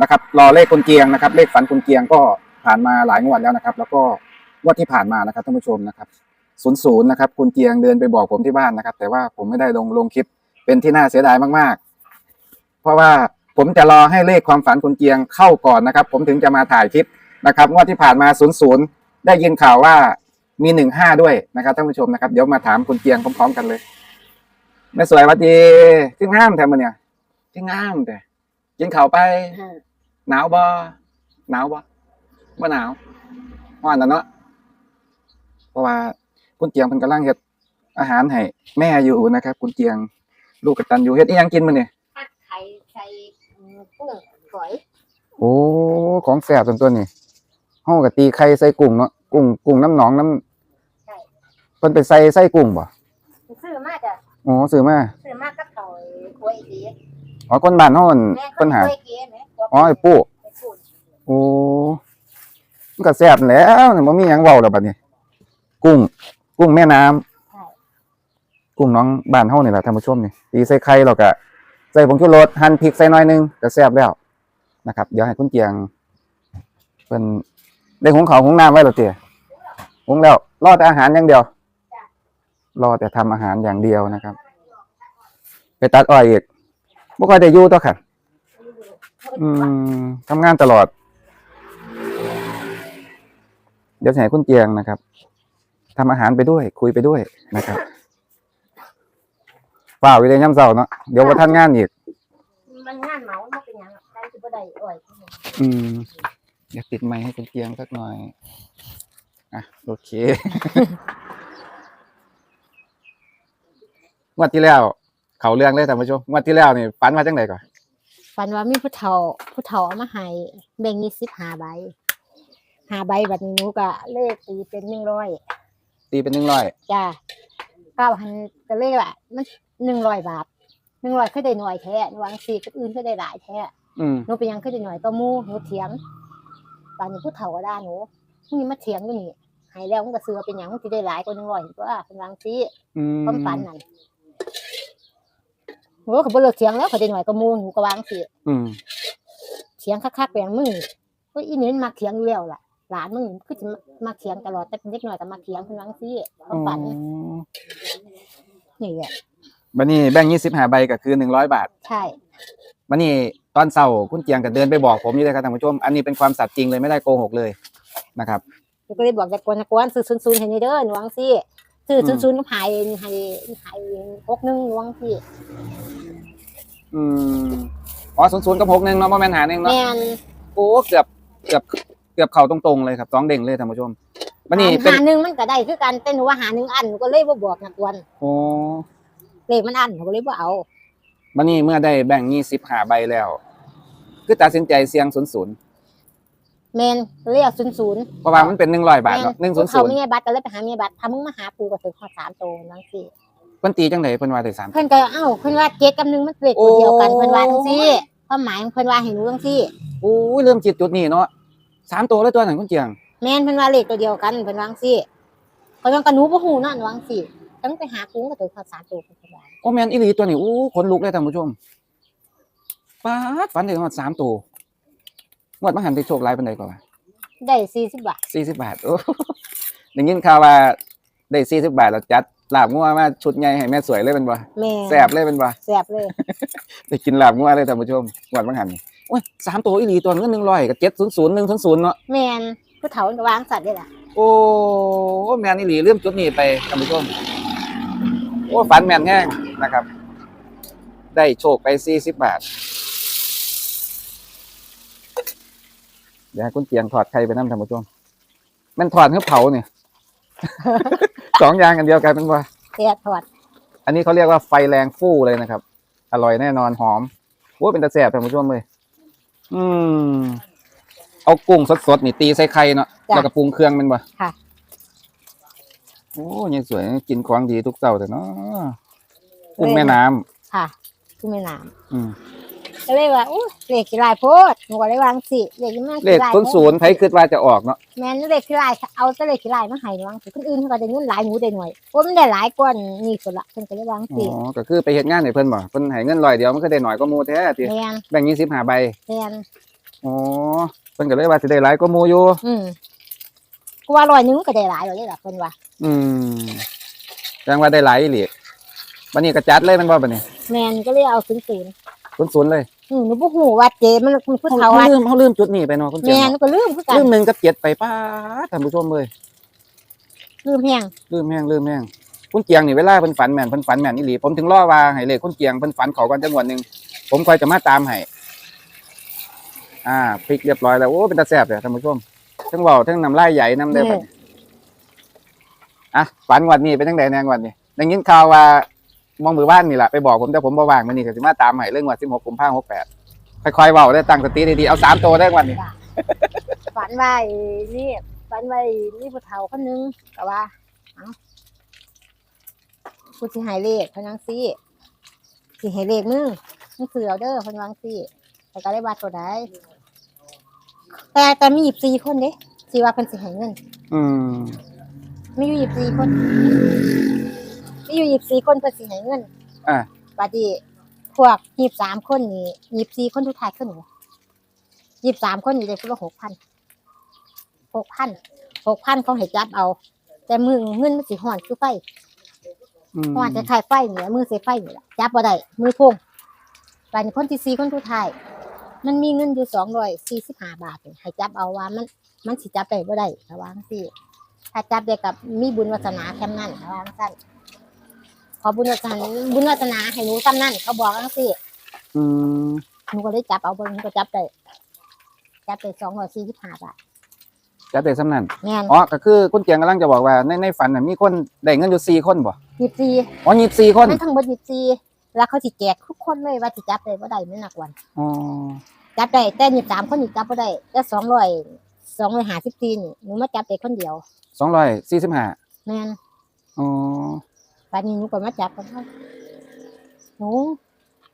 นะครับรอเลขคุณเกียงนะครับ เลขฝันคุณเกียงก็ผ่านมาหลายงวดแล้วนะครับ แล้วก็งวดที่ผ่านมานะครับท่านผู้ชมนะครับศูนย์ศูนย์นะครับคุณเกียงเดินไปบอกผมที่บ้านนะครับ แต่ว่าผมไม่ได้ลงลงคลิปเป็นที่น่าเสียดายมากๆ เพราะว่าผมจะรอให้เลขความฝันคุณเกียงเข้าก่อนนะครับ ผมถึงจะมาถ่ายคลิปนะครับงวดที่ผ่านมาศูนย์ศูนย์ได้ยินข่าวว่ามีหนึ่งห้าด้วยนะครับท่านผู้ชมนะครับ เดี๋ยวมาถามคุณเกียงพร้อมๆกันเลยแม่สวยวัดดีขึ้นห้ามแทนมันเนี่ยขึ้นห้ามแต่ กินข่าวไป หนาวบ่หนาวบ่บ่หนาวฮ้อนแล้วเนาะเพราะว่าคุณเจียงเพิ่นกำลังเฮ็ดอาหารให้แม่อยู่นะครับ คุณเจียง ลูกกตันอยู่เฮ็ดอีหยังกินมื้อนี่ผัดไข่ใส่กุ้งฝอยโอ้ของแซ่บตัวตัวนี้เฮาก็ตีไข่ใส่กุ้งเนาะกุ้งกุ้งน้ำหนองน้ำใช่เพิ่นไปใส่ใส่กุ้งบ่ซื้อมาจ้ะอ๋อซื้อมาซื้อมากับเขากล้วยเก๋ อ๋อคนบ้านเฮาอั่นแม่เพิ่นหากล้วยเก๋ไหมอ๋อไอ้ปู่ไอ้ปู่โอ้มันก็แซ่บแหล้วนี่บ่มีหยังเว้าแล้วบัดนี้ กุ้ง กุ้งแม่น้ำใช่กุ้งน้องบ้านเฮานี่แหละท่านผู้ชมนี่ตีใส่ไข่แล้วก็ใส่ผงชูรสหั่นพริกใส่หน่อยหนึงก็แซ่บแล้วนะครับ เดี๋ยวให้คุณเจียงเพิ่นได้หุงข้าวหุงน้ำไว้แล้วเตี้ยหุงแล้ว รอแต่อาหารอย่างเดียว รอแต่ทำอาหารอย่างเดียวนะครับ ไปตัดอ้อยอีก บ่ค่อยได้อยู่ตัวค่ะ อืมทำงานตลอด เดี๋ยวจะให้คุณเจียงนะครับทำอาหารไปด้วย คุยไปด้วยนะครับเปล่าวิเลยย่ำเสาเนาะเดี๋ยวว่าท่านงานอีก มันงานเหมามันเป็นหยังใครจะบ่ได้อ่อยอืมอยากติดไมค์ให้คุณเจียงสักหน่อย อะ โอเค งวดที่แล้ว เขาเรื่องเลยท่านผู้ชมงวดที่แล้วนี่ฝันมาจังไดก่อนฝันว่ามีผู้เฒ่าผู้เฒ่าเอามาให้แบ่งยี่สิบห้าใบห้าใบแบบนี้หนูก็เลขตีเป็นหนึ่งร้อยตีเป็นหนึ่งร้อยจ้าเก้าพันก็เลขละมันหนึ่งร้อยบาทหนึ่งร้อยคือได้หน่อยแท้หนูวางสี่ก็อื่นคือได้หลายแท้อืมหนูเป็นหยังคือได้หน่อยก็มู่หนูเถียงป่านนี้ผู้เฒ่าก็ด่าหนูมึงนี่มาเถียงอยู่นี่ใหายแล้วมึงก็เสือเป็นหยังมึงสิได้หลายกว่าหนึ่งร้อยเห็นตัวเป็นวางซี่อืมความฝันนั่น หนูก็บ่เลิกเถียงแล้วเขาได้หน่อยก็มู่หนูก็วางซี่อืมเถียงคักๆไปอย่างมึงก็อีนี่มันมักเถียงอยู่แล้วล่ะ หลานมึงคือจะมาเถียงตลอดแต่เป็นเด็กน้อยก็มาเถียงเป็นวางซี่ความฝันอ๋อนี่แหละบันนี้แบ่งยี่สิบห้าใบก็คือหนึ่งร้อยบาทใช่ บันนี้ตอนเช้าคุณเจียงก็เดินไปบอกผมนี่เลยครับท่านผู้ชม อันนี้เป็นความสัตย์จริงเลยไม่ได้โกหกเลยนะครับ หนูก็เลยบอกแต่กวนนะกวนซื้อศูนย์ๆให้นี่เด้อหนูวางซี่ ซื้ออืม ศูนย์ๆก็หายให้ให้หกหนึงหนูวางซี่อืมอ๋อศูนย์ศูนย์กับหกหนึ่งเนาะโมเมนหาหนึ่งเนาะแม่นโอ้เกือบเกือบเกือบเข่าตรงๆเลยครับสองเด้งเลยท่านผู้ชมบันนี้เป็นหาหนึ่งมันก็ได้คือกันแต่หนูว่าหาหนึ่งอันหนูก็เลยบ่บอกนะกวนโอ้เลขมันอันหนูก็เลยบ่เอาบันนี้เมื่อได้แบ่งยี่สิบห้าใบแล้ว คือตัดสินใจเสี่ยงศูนย์ศูนย์ แม่นก็เลยเอาศูนย์ศูนย์เพราะว่ามันเป็นหนึ่งร้อยบาทเนาะหนึ่งศูนย์เขาศูนย์ไม่มีบัตรก็เลยไปหาเมียบัตรถ้ามึงมาหาปูก็ถึงข้อสามโตนั่นสิเพิ่นตีจังไดเพิ่นว่าได้สามเพิ่นก็เอ้าเพิ่นว่าเจ็ดกับหนึ่งมันเลขตัวเดียวกันเพิ่นว่าจังซี่ความหมายของเพิ่นว่าให้หนูจังซี่โอ้ยเริ่มจิตจุดนี้เนาะสามตัวเลยตัวนั้นคุณเจียงแม่นเพิ่นว่าเลขตัวเดียวกันเพิ่นว่าจังซี่เขายังกระหนูบ่ฮู้เนาะหนูว่าจังซี่ต้องไปหาปูก็ถึงข้อสามโตเพิ่นว่าโอ้แมนอีหลีตัวนี้อู้ขนลุกเลยท่านผู้ชมป๊าดฝันได้มาสามตัว งวดมาหันไปโชคหลายปานใดก่อนได้40บาทสี่สิบบาทโอ้ได้ยินข่าวว่าได้สี่สิบบาทแล้วจัดลาบงัวมาชุดใหญ่ให้แม่สวยเลยเป็นบ่แม่แสบเลยเป็นบ่แซ่บเลยได้กินลาบงัวเลยท่านผู้ชมงวดมาหันนี่โอ้ยสามตัวอีหลีตัวนึงหนึ่งร้อยกับเจ็ดศูนย์ศูนย์หนึ่งศูนย์ศูนย์เนาะแม่นผู้เฒ่าก็วางสัตว์ได้ล่ะโอ้แมนอีหลีเรื่องจุดนี้ไปท่านผู้ชมโอ้ฝันแมนแง่งนะครับ ได้โชคไปสี่สิบบาท เดี๋ยวให้คุณเตียงถอดไข่ไปน้ำท่านผู้ชมมันถอดเพื่อเผาเนี่ย สองอย่างกันเดียวกันเป็นว่าแซ่บทอดอันนี้เขาเรียกว่าไฟแรงฟู่เลยนะครับ อร่อยแน่นอนหอมโอ้เป็นตะแสบท่านผู้ชมเลย อืม เอากุ้งสดๆนี่ตีใส่ไข่เนาะแล้วก็ปรุงเครื่องแมันบ่ค่ะ โอ้ยังสวยกินของดีทุกเจ้าแต่เนาะกุ้งแม่น้ำค่ะคือแม่น้ำอืม ก็เลยว่าอู้เลขขี้ลายโพดหนูก็เลยวางสิเลขที่มาเลขศูนย์ศูนย์ไผคิดว่าจะออกเนาะแม่นเลขขี้ลายเอาแต่เลขขี้ลายมาให้วางสิคนอื่นเขาก็ได้เงินหลายหนูได้หน่อยเพราะมันได้หลายกว่านี่สุดละเพิ่นก็เลยวางอ๋สิอก็คือไปเฮ็ดงานให้เพิ่นบ่เพิ่นให้เงินร้อยเดียวมันก็ได้น้อยกว่าหมู่แท้ติแม่นแบ่ง25ใบแม่นอ๋อเพิ่นก็เลยว่าสิได้หลายกว่าหมู่อยู่ อืมกูว่าร้อยหนึงก็ได้หลายเลยล่ะเพิ่นว่าอืมแสดงว่าได้หลายอีหลีบัดนี้ก็จัดเลยแมันบ่บัดนี้แม่นก็เลยเอาศูนย์ศูนย์ ศูนย์ๆเลย อืมหนูบ่ฮู้ว่าเจมันมันผู้เขาเฒ่าว่าลืมเขาลืมจุดนี้ไปเนาะคุณเจียแม่งนเนาะก็ลืมคือกันลืมหนึ่งกับเจ็ดไปป้าดท่านผู้ชมเลยลืมแฮงลืมแห้งลืมแห้งคุณเจียงนี่เวลาเพิ่นฝันแม่นเพิ่นฝันแม่นอีหลีผมถึงรอว่าให้เลขคุณเจียงเพิ่นฝันเขากันจังหวัดหนึงผมคอยจะมาตามให้อ่าพริกเรียบร้อยแล้วโอ้เป็นตาแซ่บเลยท่านผู้ชมทั้งเว้าทั้งน้ำลายใหญ่น้ำได้บัดนี้อะฝันงวันนี้เป็นจังไดแนงวันนี้ได้ยินข่าวว่า มองมือบ้านนี่แหละไปบอกผมแต่ผมบ่ว่างมื้อนี้ก็สิมาตามให้เรื่องวัน16กุมภาพันธ์68ค่อยๆเว้าได้ตั้งสติดีๆเอาสามตัวได้วันนี้ฝันว่าไอ้นี่ฝันว่าไอ้นี่ผู้เฒ่าคนนึงก็ว่าเอ้ากูสิให้เลขเพิ่นจังซี่สิให้เลขมึงมึงซื้อเอาเด้อเพิ่นวาจังซี่แต่ก็ได้ว่าตัวใดแต่แต่มี24คนเด้สิว่าเพิ่นสิให้เงิน อืมมีอยู่ยี่สิบสี่คน มีอยู่ยี่สิบสี่คนเพื่อสิให้เงินอ่าบาดนีพวกยี่สิบสามคนนี่ยี่สิบสี่คนทุกทายขึ้นหนูยี่สิบสามคนนี่ได้คนละหกพันหกพันหกพันเขาให้จับเอา แต่มือเงินมันสิห่อนคือไฟอืมห่อนจะคล้ายไฟนี่แหละมือเสียไฟนี่แหละจับบ่ได้มือพงบาดนี้คนที่สี่คนทุกทาย มันมีเงินอยู่สองร้อยสี่สิบห้าบาทนี่ให้จับเอาว่ามัน มันสิจับได้บ่ได้ระวังสิถ้าจับได้กับมีบุญวาสนาแค่นั้นเขาว่าสั้นข อบุญวาสนาบุญวาสนาให้หนูซ้ำนั่นเขาบอกจังซี่อืมหนูก็เลยจับเอาเบอร์หนูก็จับได้จับได้สองร้อยสี่สิบห้าบาทจัดได้สำนันแม่นอ๋อก็คือคุณเจียงกำลังจะบอกว่าในในฝันน่ะมีคนได้เงินอยู่สี่คนบ่ยี่สิบสี่อ๋อยี่สี่คนมันทั้งหมดยี่สิบสี่แล้วเขาสิแจกทุกคนเลยว่าสิจับได้บ่ได้ไม่หนักวันอ๋อจับได้แต่ยี่สิบสามคนนี่จับบ่ได้แต่สองร้อยสองร้อยห้าสิบสี่นี่หนูมาจับได้คนเดียวสองร้อยสี่สิบห้าแม่นอ๋อ ตอนนี้หนูก็มาจับกันเขาหนู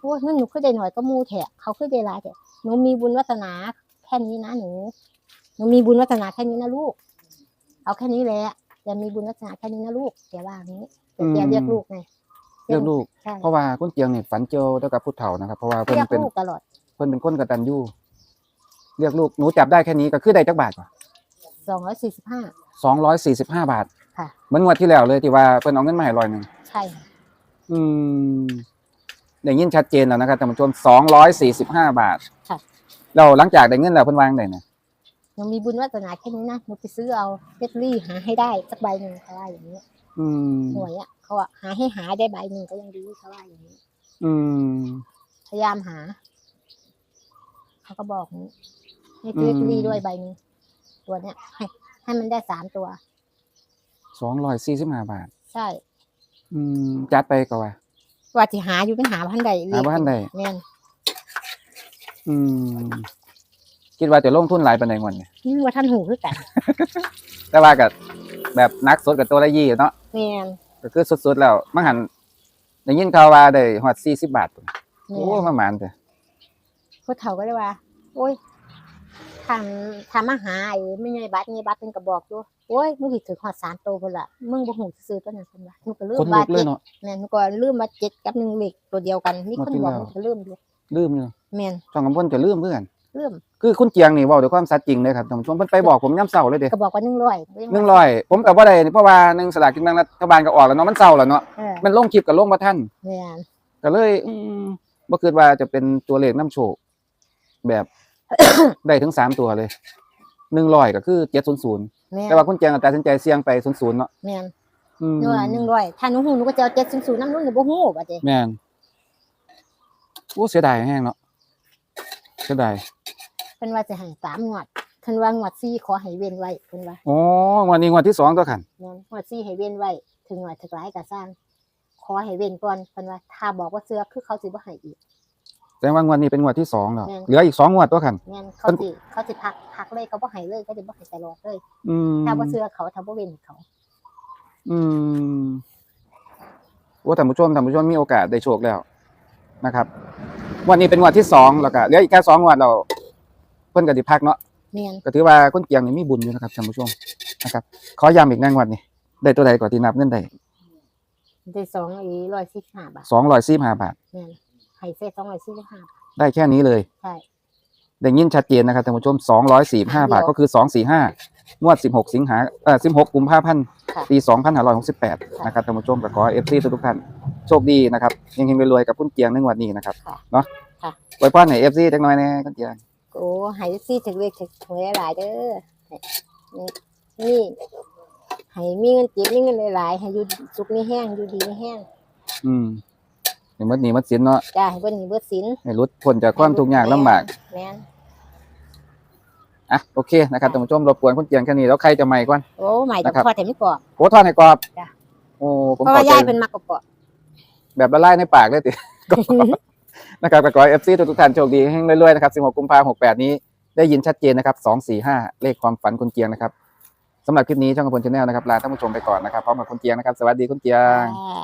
โอ้ยเงินหนูคือได้หน่อยก็มูแถะเขาคือได้หลายแถะหนูมีบุญวัฒนาแค่นี้นะหนูหนูมีบุญวัฒนาแค่นี้นะลูก เอาแค่นี้แหละอย่ามีบุญวัฒนาแค่นี้นะลูกแกว่าอย่างนี้แต่แกเรียกลูกไงเรียกลูก ใช่เพราะว่าคุณเจียงนี่ฝันเจอเท่ากับผู้เฒ่านะครับ เพราะว่าเพิ่นเรียกเป็นลูกตลอดเพิ่นเป็นคนกตัญญูเรียกลูกหนูจับได้แค่นี้ก็คือได้จักบาทป่ะสองร้อยสี่สิบห้าสองร้อยสี่สิบห้าบาท ค่ะ เหมือนงวดที่แล้วเลยที่ว่าเพิ่นเอาเงินมาให้ร้อยหนึ่งใช่อืมได้ยินชัดเจนแล้วนะครับท่านผู้ชมสองร้อยสี่สิบห้าบาทค่ะเราหลังจากได้เงินแล้วเพิ่นวางได้นะหนูมีบุญวัฒนาแค่นี้นะหนูไปซื้อเอาเล็ตลี่หาให้ได้สักใบหนึ่งเขาว่าอย่างนี้อืมหน่วยอะเขาว่าหาให้หาได้ใบหนึ่งก็ยังดีเขาว่าอย่างนี้ อืม พยายามหา เขาก็บอกนี้ให้ซื้อลอตเตอรี่ด้วยใบหนึงตัวเนี้ยให้ให้มันได้สามตัว สองร้อยสี่สิบห้าบาท ใช่อืมจัดไปก็ว่าว่าที่หาอยู่เป็นหาพันใดหาบ่ทันใดแม่นอืมคิดว่าจะลงทุนหลายปานใดงวดเนี่ยนี่ว่าท่านหูคือกันแต่ว่ากับแบบนักสดกับตัวละยี่เนาะแม่นก็คือสุดๆแล้วมังหันได้ยินข่าวว่าได้ฮอด40บาทพุ่นแม่โอ้นมาหมานแต่ผู้เฒ่าก็เลยว่า โอ้ย ทำทำมาหาไอ้ไม่ใช่บัตรนี่บัตรเป็นกระบอกอยู่โอ้ยมึงสิถือหอดสามตัวพุ่นละมึงบ่หูซื้อตัวนั้นพุ่นว่ามึงก็ลืมคนลุว่ากเลเจ็ยดเนาะ แม่นมึงก็ลืมว่าเจ็ดกับหนึ่งเลขตัวเดียวกันมีคนบอกหมดที่แล้วมึงก็ลืมอยู่ลืมอยู่แม่นช่องกำพลจะลืมเพื่อนลืมคือคุณเจียงนี่เว้าด้วยความสัตย์จริงเลยครับท่านผู้ชมเพิ่นไปบอกผมย่ำเช้าเลยเด้ก็บอกว่าหนึ่งร้อย100ผมก็บ่ได้เพราะว่าหนึ่งสลากกินแบ่งรัฐบาลก็ออกแล้วเนาะมันเช้าแล้วเนาะเออมันลงคลิปก็ลงบ่ทันแม่นก็เลยอืมบ่คิดว่าจะเป็นตัวเลขน้ำโชคแบบ ได้ถึงสามตัวเลย100ก็คือ700แม่นแต่ว่าคุณเจียงก็ตัดสินใจเสี่ยงไป00เนาะแม่นอืมหนูว่าหนึ่งร้อยถ้าหนูหูหนูก็จะเอาเจ็ดศูนย์ศูนย์น้ำหนูหนูบ่หูว่าเจ๊แม่นโอ้เสียดายแห้งเนาะเสียดายเพิ่นว่าจะให้สามงวดเพิ่นว่างวดสี่ขอให้เว้นไว้เพิ่นว่าอ๋อวันนี้วันที่สองตัวขันแม่นงวดสี่ให้เว้นไว้ ถึงหน่อยถึงหลายก็สร้างขอให้เว้นก่อนเพิ่นว่าถ้าบอกว่าเสือคือเขาสิบ่ให้อีก แต่ว่างวันนี้เป็นงวดที่สองแล้วแม่น เหลืออีกสองงวดตัวขันแม่นเขาสิเขาสิพักพักเลยเขาบ่ให้เลยเขาสิบ่ให้ตลอดเลย อืมถ้าบ่เสือเขาถ้าบ่เว้นเขา อืมว่าท่านผู้ชมท่านผู้ชมมีโอกาสได้โชคแล้วนะครับงวันนี้เป็นงวดที่สองแล้วก็เหลืออีกแค่สองงวดเราเพิ่นก็สิพักเนาะแม่นก็ถือว่าคุณเกียงนี่มีบุญอยู่นะครับท่านผู้ชมนะครับ ขอย้ำอีกแน่งวันนี้ได้ตัวใดก่อนที่นับเงินได้ได้สองอีร้อยสิบห้าบาทสองร้อยสี่ห้าบาท แม่น ให้เส้สองร้อยสี่สิบห้าบาทได้แค่นี้เลยใช่ ได้ยินชัดเจนนะครับท่านผู้ชม245บาทเดียวก็คือ245งวด16สิงหาเอ่อ16กุมภาพันธ์ค่ะปี2568นะครับท่านผู้ชมก็ขอ FC ทุกๆท่านโชคดีนะครับเฮงๆรวยๆกับคุณเกียงในงวดนี้นะครับค่ะเนาะค่ะไว้พรให้ FC จักหน่อยแน่คุณเกียงโอ้ให้ซี่ถึงเลขถึงหลายๆเด้อนี่นี่ให้มีเงินเก็บมีเงินหลายๆให้อยู่สุขนี่แห้งอยู่ดีนี่แห้งอืม ให้หมดหนี้หมดสินเนาะจ้าให้เบิ่นนี่เบิดสินให้หลุดพ้นจากความทุกข์ยากลำบาก แม่นอะโอเคนะครับท่านผู้ชมรบกวนคุณเกียงแค่นี้แล้วใครจะใหม่ก่อน โอ้ใหม่ต้องนะครับพอแต่ไม่กรอบ โอ้ทอดให้กรอบจ้ะ โอ้ผมเพราะขอว่าใจยายเป็นมักกรอบแบบละลายในปากเลยติ นะครับก็ขอให้ FC ทุกๆท่านโชคดีให้รวยๆนะครับ16กุมภาพันธ์68 นี้ได้ยินชัดเจนนะครับ245 เลขความฝันคุณเกียงนะครับสำหรับคลิปนี้ช่องกระพลชาแนลนะครับลาท่านผู้ชมไปก่อนนะครับพร้อมกับคุณเกียงนะครับสวัสดีคุณเกียงอ่า